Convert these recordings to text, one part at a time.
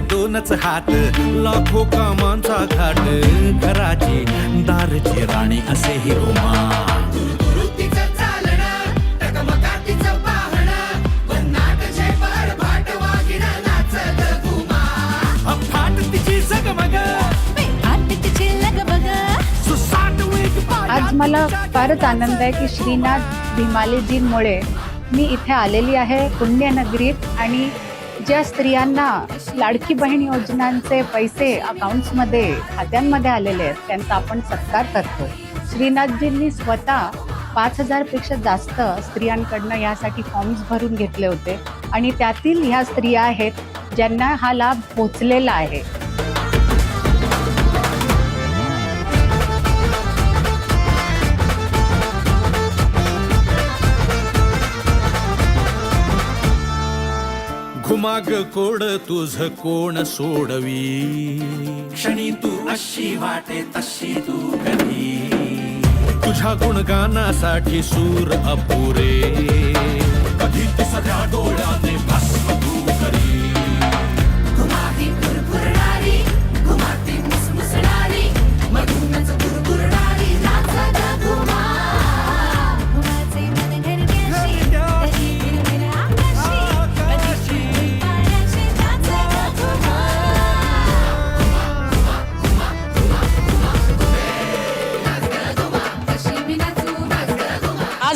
दोनच हात लाखो कामांचा घाट घराची दारची राणी असे वेग आज मला फारच आनंद आहे की श्रीनाथ भीमालेजींमुळे मी इथे आलेली आहे पुण्यनगरीत आणि ज्या स्त्रियांना लाडकी बहीण योजनांचे पैसे अकाउंट्समध्ये खात्यांमध्ये आलेले आहेत त्यांचा आपण सत्कार करतो. श्रीनाथजींनी स्वतः पाच हजारपेक्षा जास्त स्त्रियांकडनं यासाठी फॉर्म्स भरून घेतले होते. आणि त्यातील ह्या स्त्रिया आहेत ज्यांना हा लाभ पोचलेला आहे. घुमाग कोड तुझ कोण सोडवी? क्षणी तू अशी वाटे तशी तू कधी? तुझ्या गुणगानासाठी सूर अपुरे.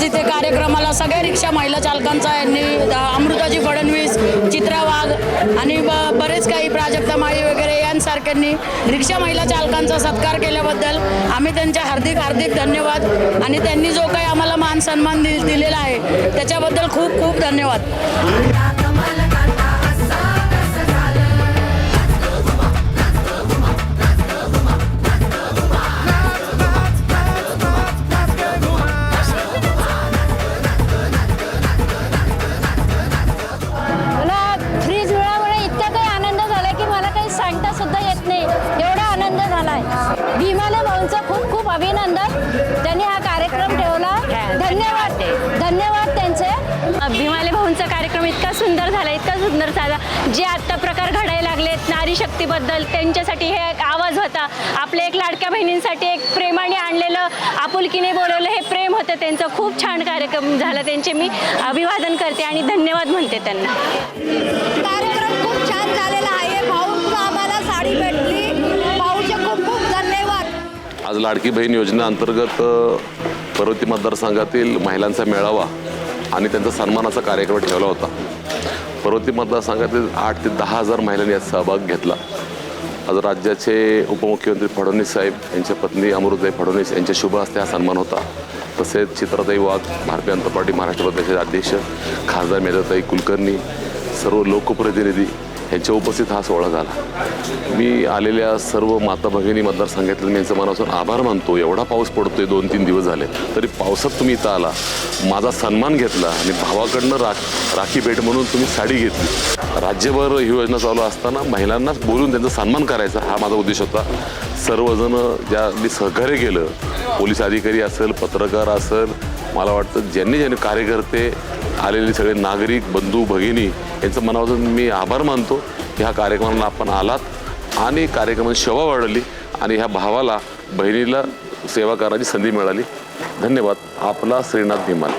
तिथे कार्यक्रमाला सगळ्या रिक्षा महिला चालकांचा यांनी अमृताजी फडणवीस चित्रा वाघ आणि ब- बरेच काही प्राजक्ता माळी वगैरे यांसारख्यांनी रिक्षा महिला चालकांचा सत्कार केल्याबद्दल आम्ही त्यांच्या हार्दिक हार्दिक धन्यवाद आणि त्यांनी जो काही आम्हाला मान सन्मान दि दिलेला आहे त्याच्याबद्दल खूप खूप धन्यवाद. जे आत्ता प्रकार घडायला लागलेत नारी शक्तीबद्दल त्यांच्यासाठी हे एक आवाज होता. आपल्या एक लाडक्या बहिणींसाठी एक प्रेमाने आणलेलं आपुलकीने बोलवलं हे प्रेम होतं त्यांचं. खूप छान कार्यक्रम झाला त्यांचे. मी अभिवादन करते आणि धन्यवाद म्हणते त्यांना. कार्यक्रम खूप छान झालेला आहे. भाऊ आम्हाला साडी भेटली. भाऊचे खूप खूप धन्यवाद. आज लाडकी बहीण योजना अंतर्गत अ, पर्वती मतदारसंघातील महिलांचा मेळावा आणि त्यांचा सन्मानाचा कार्यक्रम ठेवला होता. पर्वती मतदारसंघातील आठ ते दहा हजार महिलांनी यात सहभाग घेतला. आज राज्याचे उपमुख्यमंत्री फडणवीस साहेब यांच्या पत्नी अमृताई फडणवीस यांच्या शुभ हस्ते हा सन्मान होता. तसेच चित्राताई वाघ भारतीय जनता पार्टी महाराष्ट्र प्रदेशाचे अध्यक्ष खासदार मेधाताई कुलकर्णी सर्व लोकप्रतिनिधी यांच्या उपस्थित हा सोहळा झाला. मी आलेल्या सर्व माता भगिनी मतदारसंघातील मी यांचं मनापासून आभार मानतो. एवढा पाऊस पडतोय दोन तीन दिवस झाले. तरी पावसात तुम्ही इथं आला. माझा सन्मान घेतला आणि भावाकडनं राख राखी भेट म्हणून तुम्ही साडी घेतली. राज्यभर ही योजना चालू असताना महिलांनाच बोलून त्यांचा सन्मान करायचा हा माझा उद्देश होता. सर्वजण ज्यांनी सहकार्य केलं पोलीस अधिकारी असेल पत्रकार असेल मला वाटतं ज्यांनी ज्यांनी कार्यकर्ते आलेले सगळे नागरिक बंधू भगिनी यांचं मनापासून मी आभार मानतो. की ह्या कार्यक्रमाला आपण आलात आणि कार्यक्रमाची शोभा वाढली आणि ह्या भावाला बहिणीला सेवा करायची संधी मिळाली. धन्यवाद. आपला श्रीनाथ भीमाल.